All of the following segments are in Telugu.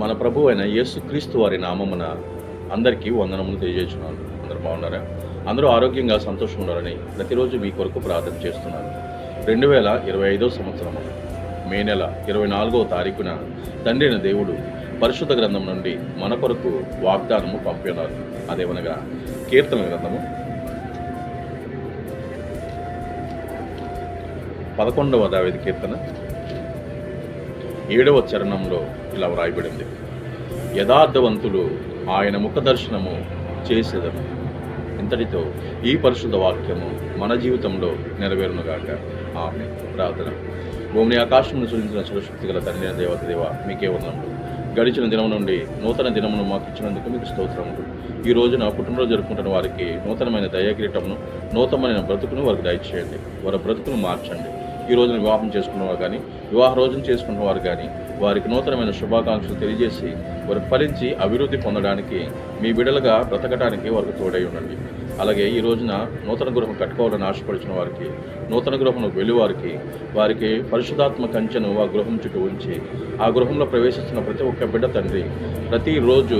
మన ప్రభు అయిన యేసుక్రీస్తు వారి నామమున అందరికీ వందనములు తెలియజేస్తున్నాను. అందరూ బాగున్నారా? అందరూ ఆరోగ్యంగా సంతోషం ఉండాలని ప్రతిరోజు మీ కొరకు ప్రార్థన చేస్తున్నాను. రెండు వేల ఇరవై ఐదో సంవత్సరము మే నెల ఇరవై నాలుగో తారీఖున తండ్రిన దేవుడు పరిశుద్ధ గ్రంథం నుండి మన కొరకు వాగ్దానము పంపినారు. అదేమనగా కీర్తన గ్రంథము పదకొండవ దావేది కీర్తన ఏడవ చరణంలో ఇలా వ్రాయబడింది. యథార్థవంతులు ఆయన ముఖ దర్శనము చేసేదను ఇంతటితో ఈ పరిశుద్ధ వాక్యము మన జీవితంలో నెరవేరునుగాక. ఆమె ప్రార్థన. భూమిని ఆకాశం సూచించిన సురశక్తి గల తండ్రి దేవత దేవ మీకే ఉన్నాము గడిచిన దినం నుండి నూతన దినమును మాకు ఇచ్చినందుకు మీకు స్తోత్రములు. ఈ రోజున పుట్టినరోజు జరుపుకుంటున్న వారికి నూతనమైన దయాకిరీటమును నూతనమైన బ్రతుకును వారికి దయచేయండి. వారి బ్రతుకును మార్చండి. ఈ రోజున వివాహం చేసుకున్నవారు కానీ వివాహ రోజున చేసుకున్న వారు కానీ వారికి నూతనమైన శుభాకాంక్షలు తెలియజేసి వారు ఫలించి అభివృద్ధి పొందడానికి మీ బిడలుగా బ్రతకడానికి వారికి తోడై ఉండండి. అలాగే ఈ రోజున నూతన గృహం కట్టుకోవాలని ఆశపడిచిన వారికి నూతన గృహంలో వెళ్ళేవారికి వారికి పరిశుధాత్మ కంచెను ఆ గృహం చుట్టూ ఉంచి ఆ గృహంలో ప్రవేశిస్తున్న ప్రతి ఒక్క బిడ్డ తండ్రి ప్రతిరోజు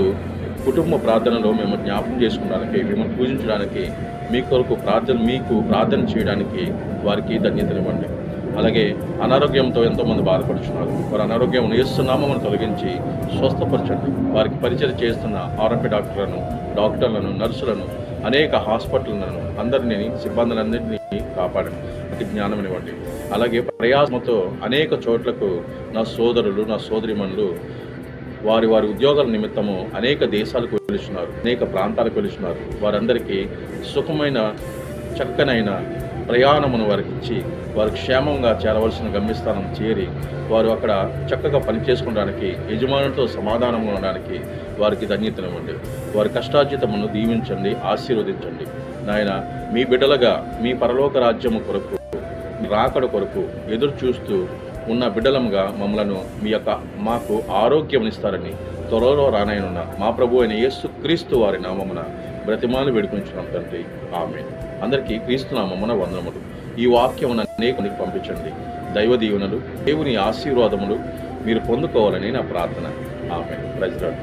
కుటుంబ ప్రార్థనలో మేము జ్ఞాపకం చేసుకోవడానికి మిమ్మల్ని పూజించడానికి మీ కొరకు ప్రార్థన మీకు ప్రార్థన చేయడానికి వారికి ధన్యతనివ్వండి అలాగే అనారోగ్యంతో ఎంతోమంది బాధపడుతున్నారు వారి అనారోగ్యం నేస్తున్నామని తొలగించి స్వస్థపరచండి. వారికి పరిచయం చేస్తున్న ఆర్ఎంపీ డాక్టర్లను డాక్టర్లను నర్సులను అనేక హాస్పిటళ్ళను అందరినీ సిబ్బందులందరినీ కాపాడండి. అతి జ్ఞానం ఇవ్వండి అలాగే ప్రయాసంతో అనేక చోట్లకు నా సోదరులు నా సోదరిమణులు వారి వారి ఉద్యోగాల నిమిత్తము అనేక దేశాలకు వెలుచున్నారు అనేక ప్రాంతాలకు వెలుచున్నారు వారందరికీ సుఖమైన చక్కనైన ప్రయాణమును వారికి ఇచ్చి వారు క్షేమంగా చేరవలసిన గమ్యస్థానం చేరి వారు అక్కడ చక్కగా పని చేసుకోవడానికి యజమానులతో సమాధానం ఉండడానికి వారికి ధన్యతనివ్వండి. వారి కష్టార్జితమును దీవించండి ఆశీర్వదించండి. నాయన మీ బిడ్డలుగా మీ పరలోక రాజ్యము కొరకు రాకడ కొరకు ఎదురు చూస్తూ ఉన్న బిడ్డలముగా మమ్మలను మీ యొక్క మాకు ఆరోగ్యం ఇస్తారని త్వరలో రానయనున్న మా ప్రభు అయిన యేసు క్రీస్తు వారి నామమున బ్రతిమాలు వేడుకొంచున్నాం తండ్రి. ఆమె అందరికీ క్రీస్తునామమున వందనములు. ఈ వాక్యమున అనేకునికి పంపించండి. దైవ దీవెనలు దేవుని ఆశీర్వాదములు మీరు పొందుకోవాలని నా ప్రార్థన. ఆమె ప్రజలు